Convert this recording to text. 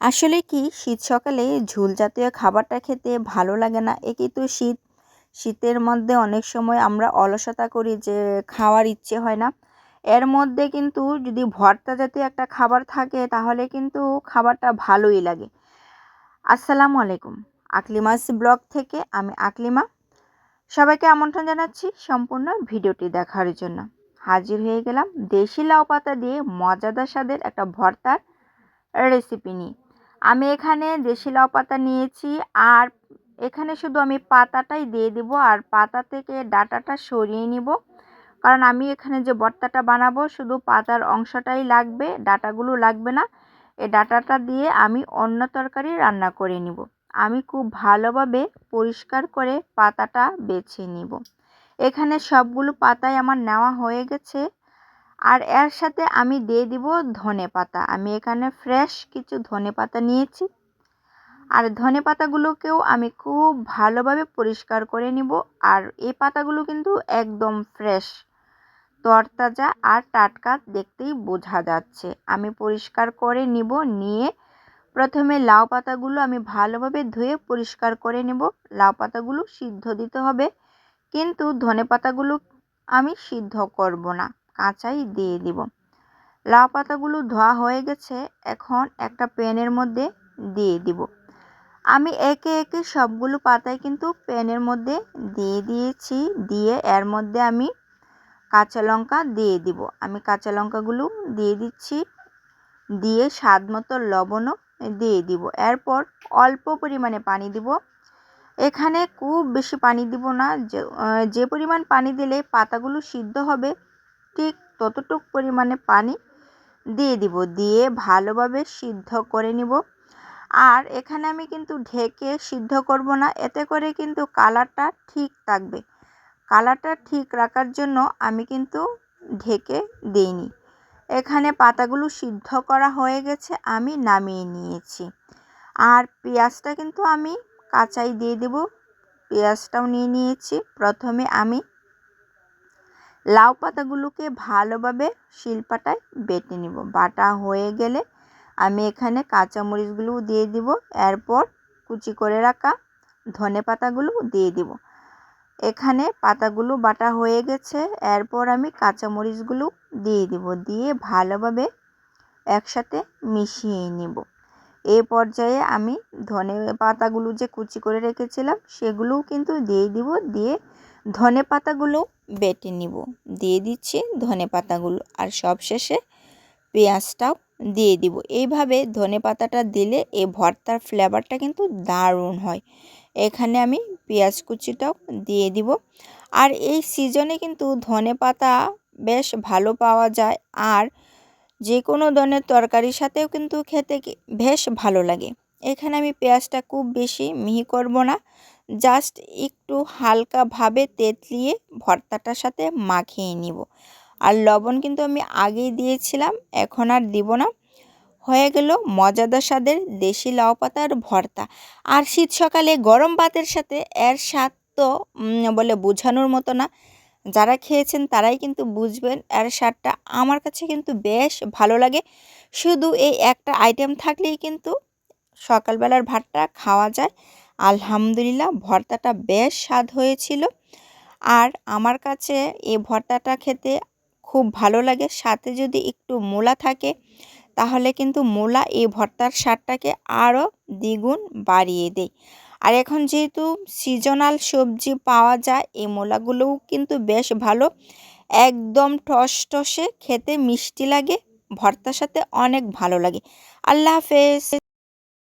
আসলে কি? শীত সকালে ঝোল জাতীয় খাবারটা খেতে ভালো লাগে না। একে তো শীত। শীতের মধ্যে অনেক সময় আমরা অলসতা করি যে খাওয়ার ইচ্ছে হয় না। এর মধ্যে কিন্তু যদি ভর্তা জাতীয় একটা খাবার থাকে, তাহলে কিন্তু খাবারটা ভালোই লাগে। আসসালামু আলাইকুম। আকলিমাস ব্লগ থেকে আমি আকলিমা। সবাইকে আমন্ত্রণ জানাচ্ছি সম্পূর্ণ ভিডিওটি দেখার জন্য। হাজির হয়ে গেলাম দেশি লাউ পাতা দিয়ে মজাদার স্বাদের একটা ভর্তার রেসিপি নিয়ে। আমি এখানে দেশি লাউ পাতা নিয়েছি আর এখানে শুধু আমি পাতাটাই দিয়ে দিব আর পাতা থেকে ডাটাটা সরিয়ে নিব। কারণ আমি এখানে যে ভর্তাটা বানাবো শুধু পাতার অংশটাই লাগবে, ডাটাগুলো লাগবে না। এই ডাটাটা দিয়ে আমি অন্য তরকারি রান্না করে নিব। আমি খুব ভালোভাবে পরিষ্কার করে পাতাটা বেছে নিব। এখানে সবগুলো পাতাই আমার নেওয়া হয়ে গেছে। আর এর সাথে আমি দিয়ে দিব ধনে পাতা। আমি এখানে ফ্রেশ কিছু ধনে পাতা নিয়েছি। আর ধনে পাতাগুলোকেও আমি খুব ভালোভাবে পরিষ্কার করে নিব। আর এই পাতাগুলো কিন্তু একদম ফ্রেশ তরতাজা আর টাটকা দেখতেই বোঝা যাচ্ছে। আমি পরিষ্কার করে নিব, নিয়ে প্রথমে লাউ পাতাগুলো আমি ভালোভাবে ধুয়ে পরিষ্কার করে নেব। লাউ পাতাগুলো সিদ্ধ দিতে হবে, কিন্তু ধনে পাতাগুলো আমি সিদ্ধ করব না। কাঁচাই দিয়ে দিব। লাউ পাতাগুলো ধোয়া হয়ে গেছে, এখন একটা প্যানের মধ্যে দিয়ে দিব। আমি একে একে সবগুলো পাতাই কিন্তু প্যানের মধ্যে দিয়ে দিয়েছি, দিয়ে এর মধ্যে আমি কাঁচা লঙ্কা দিয়ে দিব। আমি কাঁচা লঙ্কাগুলো দিয়ে দিচ্ছি, দিয়ে স্বাদ মতো লবণও দিয়ে দিব। এরপর অল্প পরিমাণে পানি দিব। এখানে খুব বেশি পানি দিব না যে পরিমাণ পানি দিলে পাতাগুলো সিদ্ধ হবে ঠিক ততটুক পরিমাণে পানি দিয়ে দিব, দিয়ে ভালোভাবে সিদ্ধ করে নিব। আর এখানে আমি কিন্তু ঢেকে সিদ্ধ করব না, এতে করে কিন্তু কালারটা ঠিক থাকবে। কালারটা ঠিক রাখার জন্য আমি কিন্তু ঢেকে দিইনি। এখানে পাতাগুলো সিদ্ধ করা হয়ে গেছে, আমি নামিয়ে নিয়েছি। আর পেঁয়াজটা কিন্তু আমি কাঁচাই দিয়ে দেব, পেঁয়াজটাও নিয়ে নিয়েছি। প্রথমে আমি লাউ পাতাগুলোকে ভালোভাবে শিলপাটায় বেটে নিব। বাটা হয়ে গেলে আমি এখানে কাঁচামরিচগুলো দিয়ে দিব। এরপর কুচি করে রাখা ধনে পাতাগুলো দিয়ে দিব। এখানে পাতাগুলো বাটা হয়ে গেছে। এরপর আমি কাঁচামরিচগুলো দিয়ে দিব। দিয়ে ভালোভাবে একসাথে মিশিয়ে নিব। এ পর্যায়ে আমি ধনে পাতাগুলো যে কুচি করে রেখেছিলাম, সেগুলোও কিন্তু দিয়ে দিব। দিয়ে ধনে পাতাগুলো বেটে নিব। দিয়ে দিচ্ছি ধনে পাতাগুলো। আর সবশেষে পেঁয়াজটাও দিয়ে দিব। এইভাবে ধনে পাতাটা দিলে এই ভর্তার ফ্লেভারটা কিন্তু দারুণ হয়। এখানে আমি পেঁয়াজ কুচিটাও দিয়ে দিব। আর এই সিজনে কিন্তু ধনে পাতা বেশ ভালো পাওয়া যায়। আর যে কোনো ধরনের তরকারির সাথেও কিন্তু খেতে বেশ ভালো লাগে। এখানে আমি পেঁয়াজটা খুব বেশি মিহি করব না। জাস্ট একটু হালকাভাবে তেতলিয়ে ভর্তাটার সাথে মাখিয়ে নিব। আর লবণ কিন্তু আমি আগেই দিয়েছিলাম, এখন আর দিব না। হয়ে গেল মজাদার স্বাদের দেশি লাউ পাতার ভর্তা। আর শীত সকালে গরম ভাতের সাথে এর স্বাদ তো বলে বোঝানোর মতো না। যারা খেয়েছেন তারাই কিন্তু বুঝবেন এর স্বাদটা। আমার কাছে কিন্তু বেশ ভালো লাগে। শুধু এই একটা আইটেম থাকলেই কিন্তু সকালবেলার ভাতটা খাওয়া যায়। আলহামদুলিল্লাহ, ভর্তাটা বেশ স্বাদ হয়েছিল। আর আমার কাছে এই ভর্তাটা খেতে খুব ভালো লাগে। সাথে যদি একটু মূলা থাকে, তাহলে কিন্তু মূলা এই ভর্তার স্বাদটাকে আরও দ্বিগুণ বাড়িয়ে দেয়। আর এখন যেহেতু সিজনাল সবজি পাওয়া যায় এই মূলাগুলোও কিন্তু বেশ ভালো। একদম টস টসে খেতে মিষ্টি লাগে, ভর্তার সাথে অনেক ভালো লাগে। আল্লাহ হাফেজ।